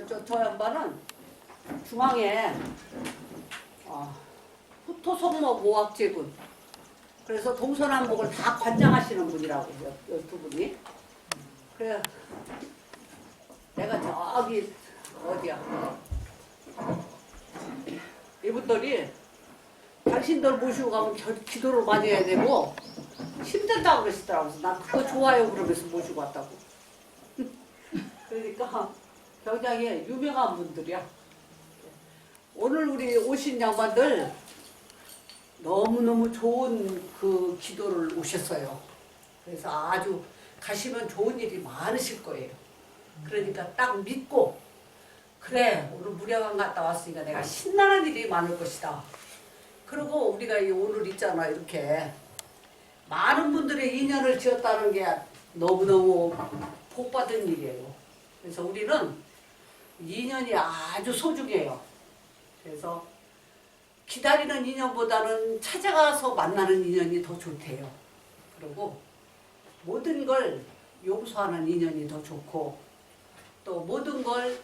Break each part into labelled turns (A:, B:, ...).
A: 저, 저, 저 양반은 중앙에 어, 후토 성모 모학제군 그래서 동서남북을 다 관장하시는 분이라고 요, 요두 분이 그래 내가 저기 어디야 이분들이 당신들 모시고 가면 저 기도를 많이 해야 되고 힘들다고 그러시더라고요. 난 그거 좋아요 그러면서 모시고 왔다고. 그러니까 굉장히 유명한 분들이야. 오늘 우리 오신 양반들 너무너무 좋은 그 기도를 오셨어요. 그래서 아주 가시면 좋은 일이 많으실 거예요. 그러니까 딱 믿고 그래 오늘 무량한 갔다 왔으니까 내가 신나는 일이 많을 것이다. 그리고 우리가 이 오늘 있잖아 이렇게 많은 분들의 인연을 지었다는 게 너무너무 복받은 일이에요. 그래서 우리는 인연이 아주 소중해요. 그래서 기다리는 인연보다는 찾아가서 만나는 인연이 더 좋대요. 그리고 모든 걸 용서하는 인연이 더 좋고 또 모든 걸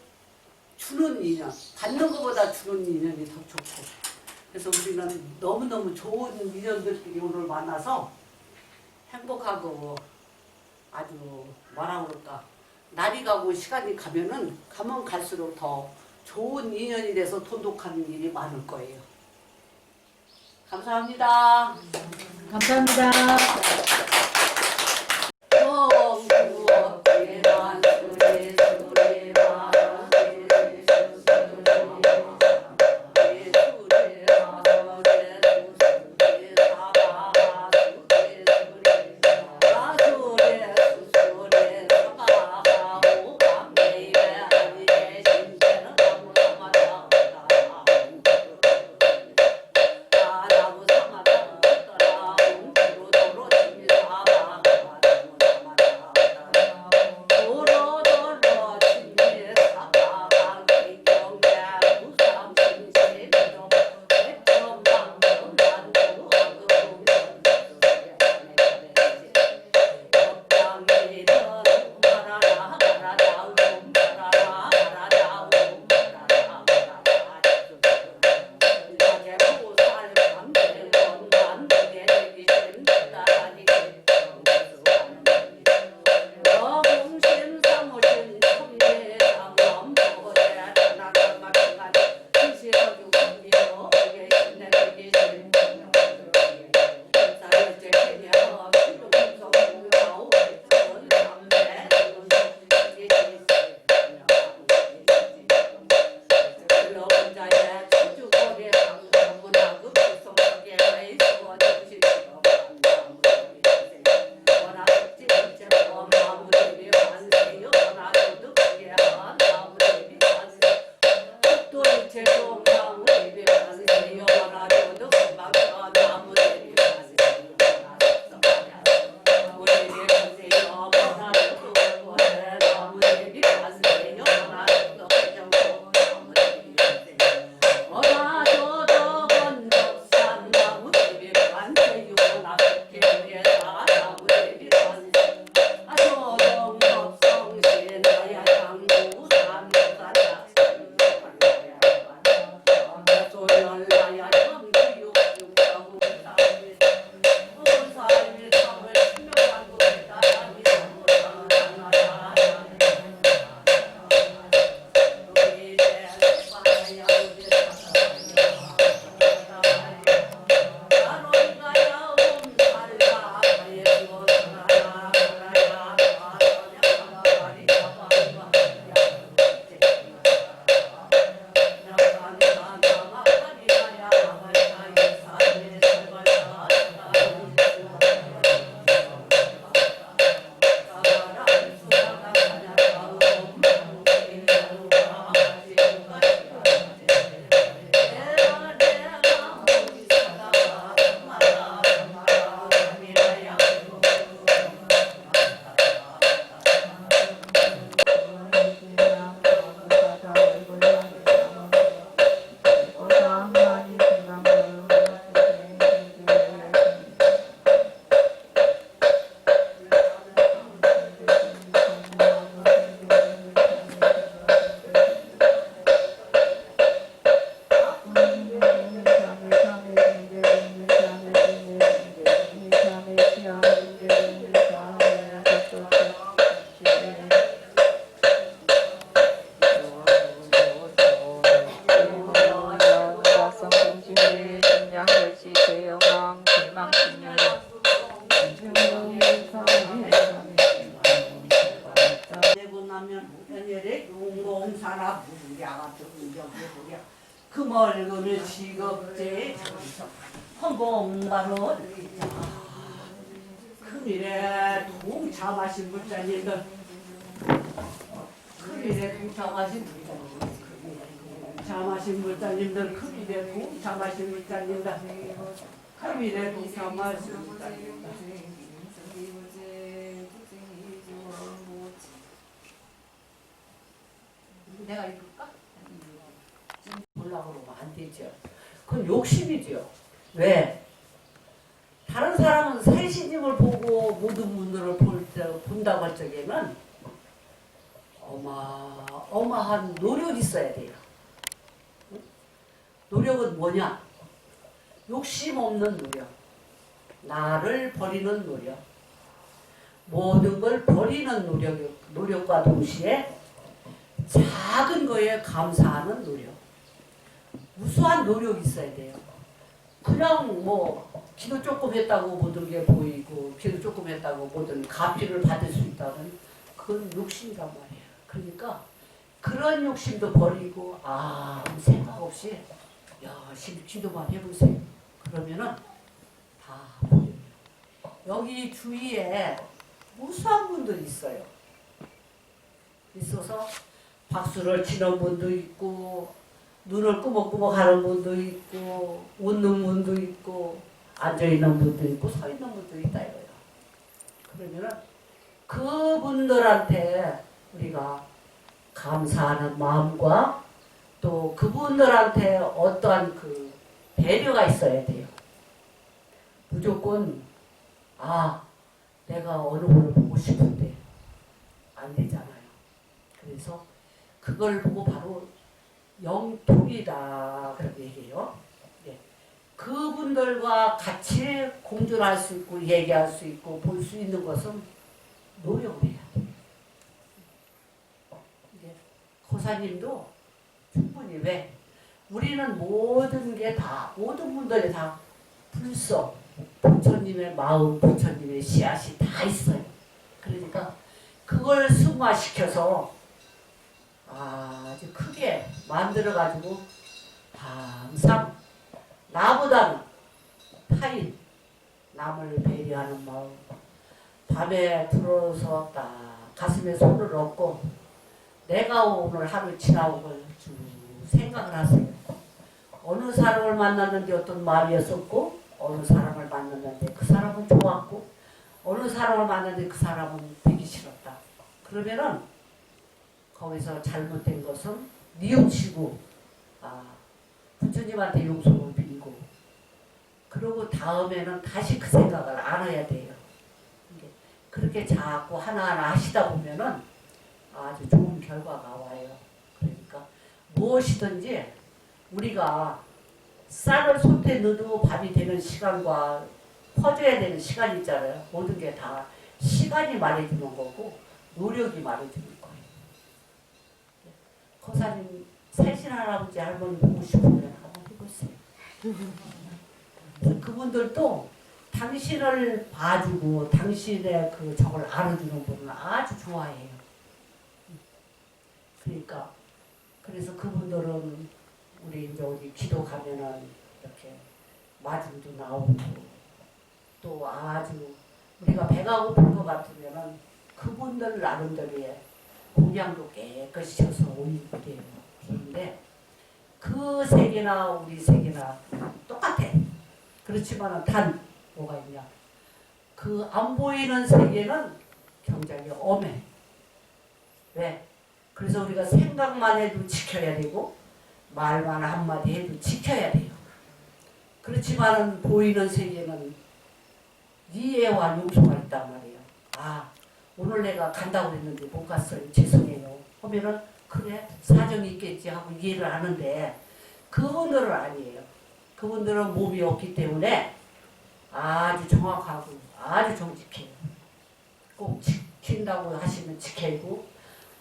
A: 주는 인연, 받는 것보다 주는 인연이 더 좋고 그래서 우리는 너무너무 좋은 인연들끼리 오늘 만나서 행복하고 아주 뭐라 그럴까 날이 가고 시간이 가면은 가면 갈수록 더 좋은 인연이 돼서 돈독한 일이 많을 거예요. 감사합니다.
B: 감사합니다.
A: 헌공바로 큰일에 동참하신 불자님들 큰일에 동참하신 불자님들 동참하신 불자님들 큰일에 동참하신 불자님들 큰일에 동참하신 불자님들 내가 읽을까? 그러면 안 되죠. 그건 욕심이죠. 왜? 다른 사람은 새신임을 보고 모든 분들을 볼 때, 본다고 할 적에는 어마, 어마한 노력이 있어야 돼요. 응? 노력은 뭐냐? 욕심 없는 노력. 나를 버리는 노력. 모든 걸 버리는 노력, 노력과 동시에 작은 거에 감사하는 노력. 무수한 노력이 있어야 돼요. 그냥 뭐 기도 조금 했다고 모든 게 보이고 기도 조금 했다고 모든 가피를 받을 수 있다는 그건 욕심이란 말이에요. 그러니까 그런 욕심도 버리고 아 아무 생각 없이 열심히 기도만 해보세요. 그러면은 다 보여요. 여기 주위에 무수한 분들이 있어요. 있어서 박수를 치는 분도 있고 눈을 꾸벅꾸벅 하는 분도 있고 웃는 분도 있고 앉아 있는 분도 있고 서 있는 분도 있다 이거예요. 그러면은 그분들한테 우리가 감사하는 마음과 또 그분들한테 어떠한 그 배려가 있어야 돼요. 무조건 아 내가 어느 분을 보고 싶은데 안 되잖아요. 그래서 그걸 보고 바로 영통이다 그렇게 얘기해요. 예. 그분들과 같이 공존할 수 있고 얘기할 수 있고 볼 수 있는 것은 노력을 해야 돼요. 이제 거사님도 충분히 왜 우리는 모든 게 다 모든 분들이 다 불서 부처님의 마음 부처님의 씨앗이 다 있어요. 그러니까 그걸 승화시켜서 아주 크게 만들어 가지고 항상 나보다는 타인 남을 배려하는 마음 밤에 들어서 딱 가슴에 손을 얹고 내가 오늘 하루 지나온 걸쭉 생각을 하세요. 어느 사람을 만났는데 어떤 마음이었었고 어느 사람을 만났는데 그 사람은 좋았고 어느 사람을 만났는데 그 사람은 되기 싫었다. 그러면은 거기서 잘못된 것은 뉘우치고 아 부처님한테 용서를 빌고 그러고 다음에는 다시 그 생각을 안 해야 돼요. 그렇게 자꾸 하나하나 하시다 보면은 아주 좋은 결과가 와요. 그러니까 무엇이든지 우리가 쌀을 솥에 넣어도 밥이 되는 시간과 퍼져야 되는 시간이 있잖아요. 모든 게 다 시간이 말해주는 거고 노력이 말해주는 거예요. 거사님 세신 할아버지 할머니 보고 싶으면 한번 해보세요. 그분들도 당신을 봐주고 당신의 그 저걸 알아주는 분을 아주 좋아해요. 그러니까 그래서 그분들은 우리 이제 어디 기도 가면은 이렇게 마중도 나오고 또 아주 우리가 배가 고플 것 같으면은 그분들 나름대로의 공양도 깨끗이 쳐서 올리고 돼요. 그런데 그 색이나 우리 색이나 똑같아. 그렇지만은 단 뭐가 있냐? 그 안 보이는 세계는 굉장히 엄해. 왜? 그래서 우리가 생각만 해도 지켜야 되고 말만 한마디 해도 지켜야 돼요. 그렇지만은 보이는 세계는 이해와 용서가 있단 말이에요. 아 오늘 내가 간다고 했는데 못 갔어요. 죄송해요. 하면은 그래 사정이 있겠지 하고 이해를 하는데 그분들은 아니에요. 그분들은 몸이 없기 때문에 아주 정확하고 아주 정직해요. 꼭 지킨다고 하시면 지키고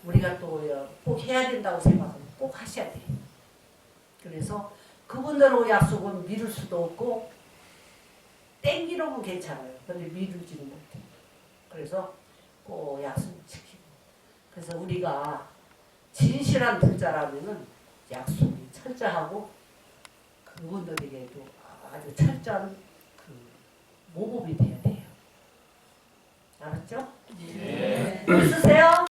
A: 우리가 또 꼭 해야 된다고 생각하면 꼭 하셔야 돼요. 그래서 그분들하고 약속은 미룰 수도 없고 땡기려면 괜찮아요. 근데 미루지는 못해. 그래서 꼭 약속 지키고. 그래서 우리가 진실한 부자라면은 약속이 철저하고 그분들에게도 아주 철저한 그 모범이 돼야 돼요. 알았죠?
B: 네.
A: 쓰세요.